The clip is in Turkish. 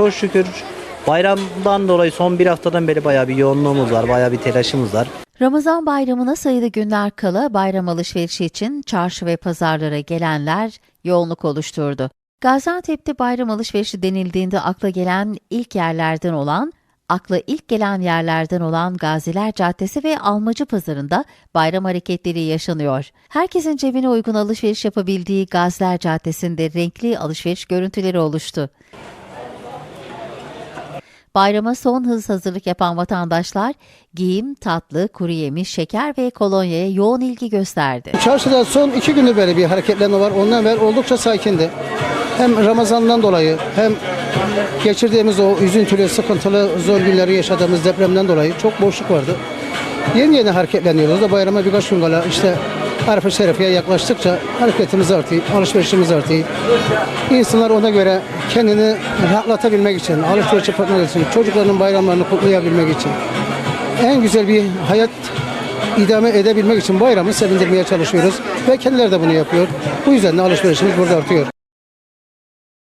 çok şükür bayramdan dolayı son bir haftadan beri bayağı bir yoğunluğumuz var. Bayağı bir telaşımız var. Ramazan bayramına sayılı günler kala bayram alışverişi için çarşı ve pazarlara gelenler yoğunluk oluşturdu. Gaziantep'te bayram alışverişi denildiğinde akla gelen ilk yerlerden olan Akla ilk gelen yerlerden olan Gaziler Caddesi ve Almacı Pazarı'nda bayram hareketleri yaşanıyor. Herkesin cebine uygun alışveriş yapabildiği Gaziler Caddesi'nde renkli alışveriş görüntüleri oluştu. Bayrama son hız hazırlık yapan vatandaşlar giyim, tatlı, kuru yemiş, şeker ve kolonyaya yoğun ilgi gösterdi. Çarşıda son iki gündür böyle bir hareketlenme var. Ondan beri oldukça sakindi. Hem Ramazan'dan dolayı hem geçirdiğimiz o üzüntülü, sıkıntılı, zor günleri yaşadığımız depremden dolayı çok boşluk vardı. Yeni yeni hareketleniyoruz da bayrama birkaç gün kala işte Arife Şerifi'ye yaklaştıkça hareketimiz artıyor, alışverişimiz artıyor. İnsanlar ona göre kendini rahatlatabilmek için, alışveriş yapabilmek için, çocuklarının bayramlarını kutlayabilmek için en güzel bir hayat idame edebilmek için bayramı sevindirmeye çalışıyoruz ve kendileri de bunu yapıyor. Bu yüzden de alışverişimiz burada artıyor.